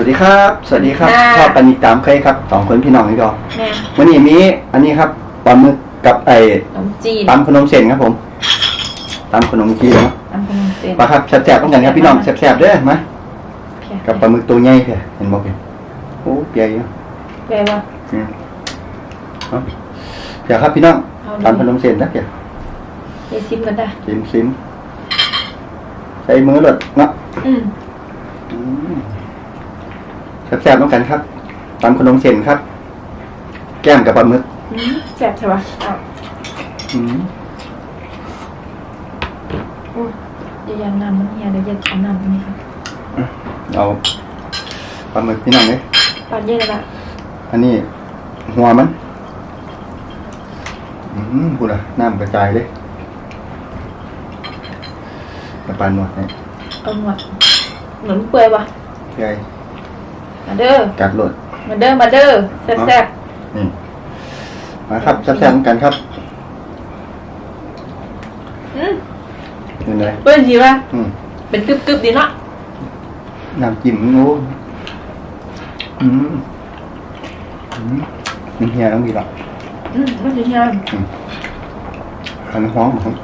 วัสดีครับ สวัสดีครับค่ะ ชอบปันนิตามเคยครับสองคนพี่น้องนี่ก็แม่วันนี้มีอันนี้ครับปลาหมึกกับไอ้ขนมจีนตำขนมเส้นครับผมตำขนมจีนเนาะตำขนมเส้นปลาครับแซ่บๆต้องกันครับพี่น้องแซ่บๆเด้อมากับปลาหมึกตัวใหญ่เพียเห็นบ่เพียโอ้เปียอยู่แปลว่าอืมเอาเพียครับพี่น้องเอาดิตำขนมเส้นนะเพียเยซิมกันได้ซิมซิมใช้มือหลดเนาะอืมอืม แซ่บๆต้องกันครับตำขนมเส้นครับ แก้มกับปลาหมึกอืมแซ่บใช่ปะอ้าวอืมโอ้ยอย่ายันน้ำมันเฮียเดี๋ยวจะเอาน้ำตรงนี้ค่ะเอาปลาหมึกพี่น้องเลยปาดเย็นเลยละอันนี้ หัวมัน อืมพูดอะน้ำกระจายเลยกระปานหนวดเนี่ยเอาหนวดเหมือนเปื่อยปะใหญ่ มาเด้อกัดหลดมาเด้อมาเด้อแซ่บแซ่บนี่มาครับแซ่บๆกันครับๆอืมนี่เลยเปื่อยจริงปะอืมเป็นกึบกึบๆดีเนาะน้ำจิ้มงูอืมอืมมันเฮียต้องดีหรอกอืมมันจะเฮียอันนี้ห้องของ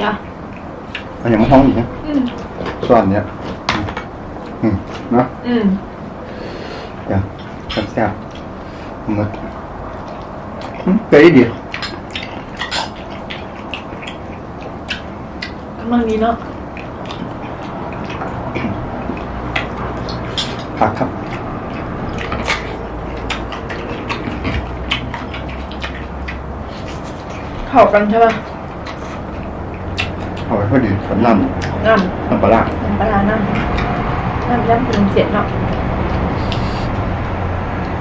จ้ะอันอย่างห้องอีกนะอืมส่วนเนี้ย อืมเนาะอืมเดี๋ยวแซ่บๆหมึกอืมเปรี้ยวดีกำลังดีเนาะผักครับเข้ากันใช่ปะเอาไว้พอดีสำน้น้ำำน้ำปลาร้าน้ำปลาร้าน้ำ น้ำย้ำขนมเสร็จเนาะ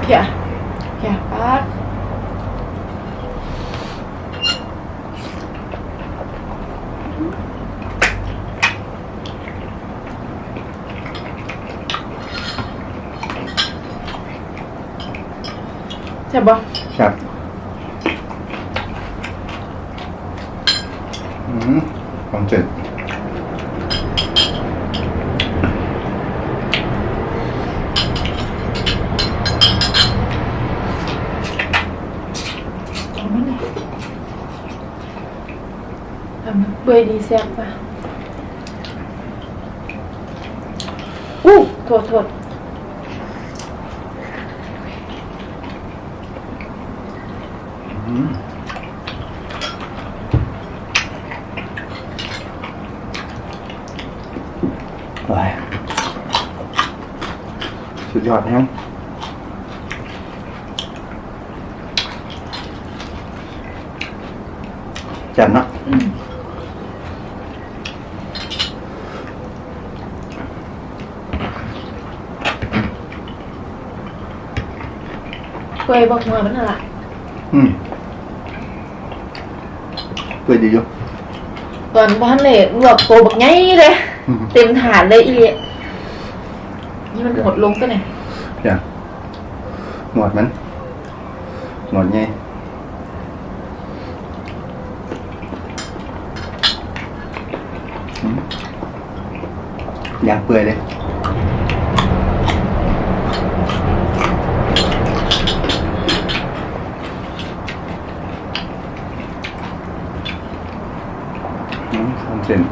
เพียเพียปาดใช่ปะครับอืมความเจ็ด เอาไม่เลยทำเปื่อ ยดีแซ่บปะอู้โทษโทษอืมไปสุดยอดนะครับจันเนาะ เปื่อยบอกมามันอะไรอืมเปิดดีอยู่ตอนบ้านเลยลวกโตบักไงเลย อืมเต็มถาดเลยอีเลียนี่มันหดลงก็ไหนเดี๋ยวหนวดมันหนวดไงอืมยางเปื่อยเลย อืม สามเซน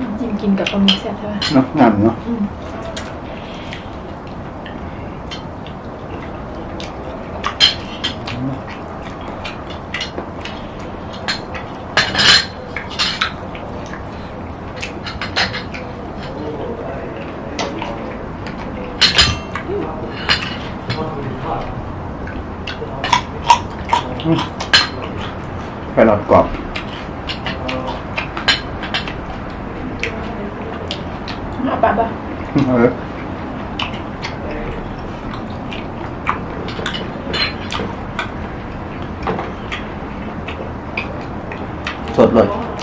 น้ำจิ้มกินกับปลาหมึกแซ่บใช่ปะเนาะงามเนาะ แครอทกรอบเอาปะปะเออสดเลยน้ำเต้น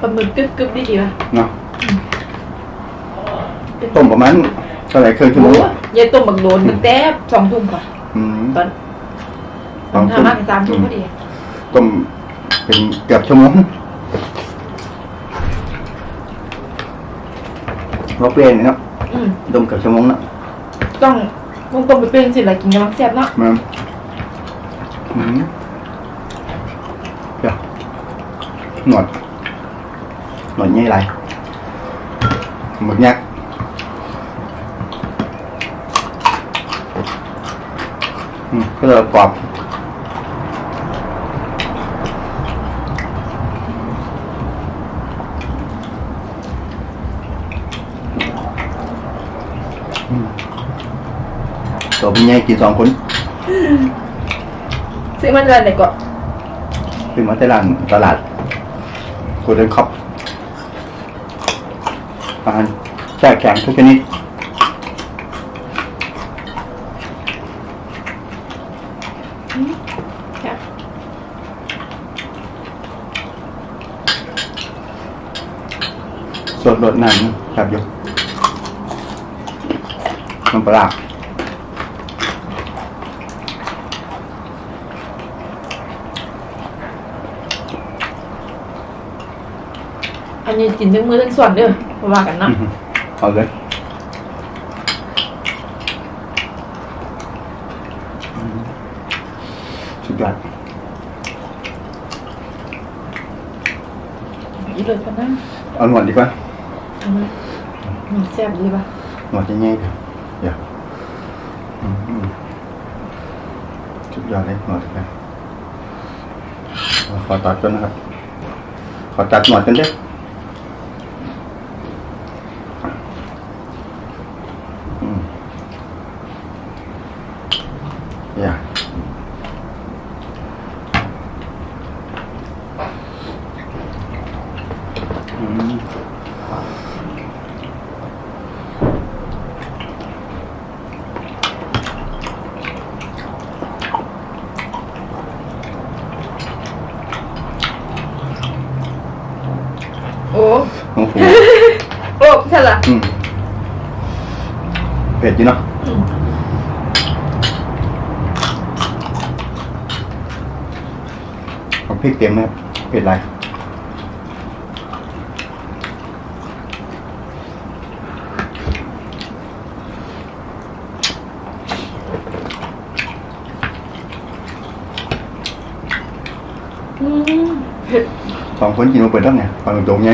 ปลาหมึกกึบกึบดีดีป่ะเนาะเป็นต้มประมาณเท่าไหร่เครื่องชั่วโมโอ้งยยายต้มบักโดนตั้งแต่สองทุ่มค่ะอืมตอนตอนทำมาเป็นสามทุ่มพอดีต้มเป็นเกือบชั่วโมงเราเปลี่ยนเนาะอืมต้มเกือบชั่วโมงเนาะต้องต้องต้มไปเป็นสิละกินกำลังแซ่บเนาะมาอืมเดี๋ยวหนวด หนวดใหญ่ไรหมึกยักษ์อืมก็เลยกรอบอืมตัวเป็นไงกินสองคนซื้อมันอะไรก่อนคือมาตลาดตลาดโกลเด้นคัพ อาหารแช่แข็งทุกชนิดค่ะสดรสน้ำครับยกน้ำปลาอันนี้กินทั้งมือทั้งส่วนเด้อเพราะว่ากันเนาะอื้อหือเอาเลยอืมสุดยอดอีเลยพะนะเอาหนวดดีกว่าเอามามันแซ่บดีป่ะหนวดยังไงเดี๋ยวเดี๋ยวอืมอืมสุดยอดเลยหนวดเลยขอตัดก่อนนะครับ ขอตัดหนวดกันเด้ออืมอย่าอืม โอ้ โอ้โห โอ้ใช่ละอืมเผ็ดอยู่เนาะอืมเอาพริกเต็มไหมครับเผ็ดไรอืมเผ็ด สองคนกินมาเปิดตั้งไงฟังตรงๆไง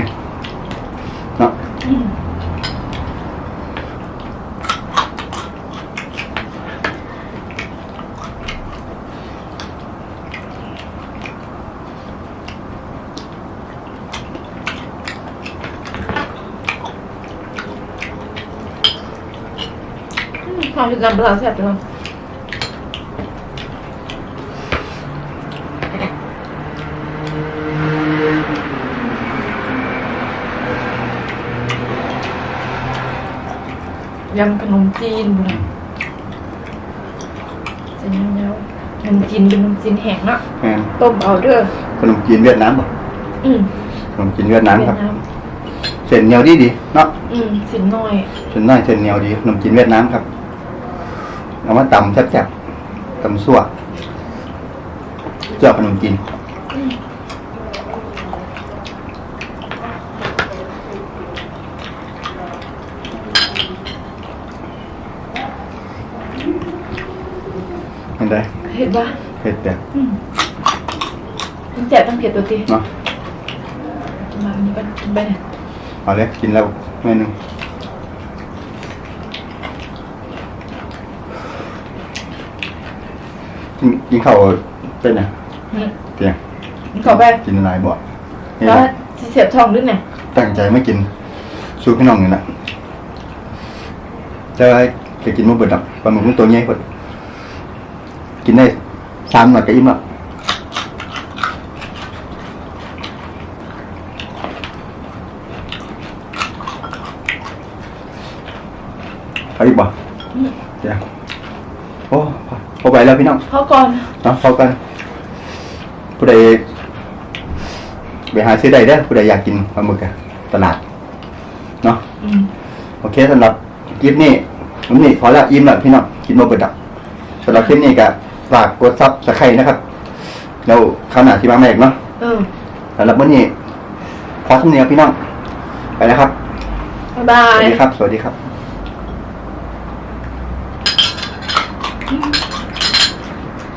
ความเป็นน้ำปลาแซ่บจังยำขนมจีนบุญเส้นยาวๆขนมจีนเป็นขนมจีนแห้งเนาะแม่นต้มเอาเด้อขนมจีนเวียดนามป่ะอืมขนมจีนเวียดนามครับเวียดนามเส้นเหนียวดีดีๆเนาะอืมสินน้อย เส้นน้อยเส้นเหนียวดีขนมจีนเวียดนามครับ เอามาตำแซ่บๆตำซั่วเจ้าขนมจีนอืมเห็นได้เห็นปะเผ็ดแต่อืมมันแซ่บทั้งเผ็ดตัวทีเนาะมาอันนี้กันกินไปเนี่ยเอาเลยกินแล้วเมนู กินกินข้าวเป็นไงอืมเพียงขอไปกินอะไรบ่เห็นแล้วไหมที่เสียบทองด้วยเนี่ยตั้งใจไม่กินสู้พี่น้องนี่แหละจะจะกินมื้อเบิดดอกปลาหมึกมันตัวใหญ่เบิดกินได้สามหน่อยก็อิ่มและเอาอีกบ่อืมเดี๋ยวโอ้ พอพอไปแล้วพี่น้องเข้าก่อนเนาะพอกันผู้ใดไปหาซื้อได้เด้อผู้ใดอยากกินปลาหมึกอะตลาดเนาะอืมโอเคสำหรับคลิปนี้ผมนี่พอแล้วอิ่มแล้วพี่น้องคิดมาเปิดดับสำหรับคลิปนี้ก็ฝากกดซับสไครต์นะครับแล้วข้าวหน้าที่มาแม่อีกเนาะเออสำหรับวันนี้ขอสำเนียงพี่น้องไปแล้วครับบ๊ายบาสวัสยดีครับ สวัสดีครับ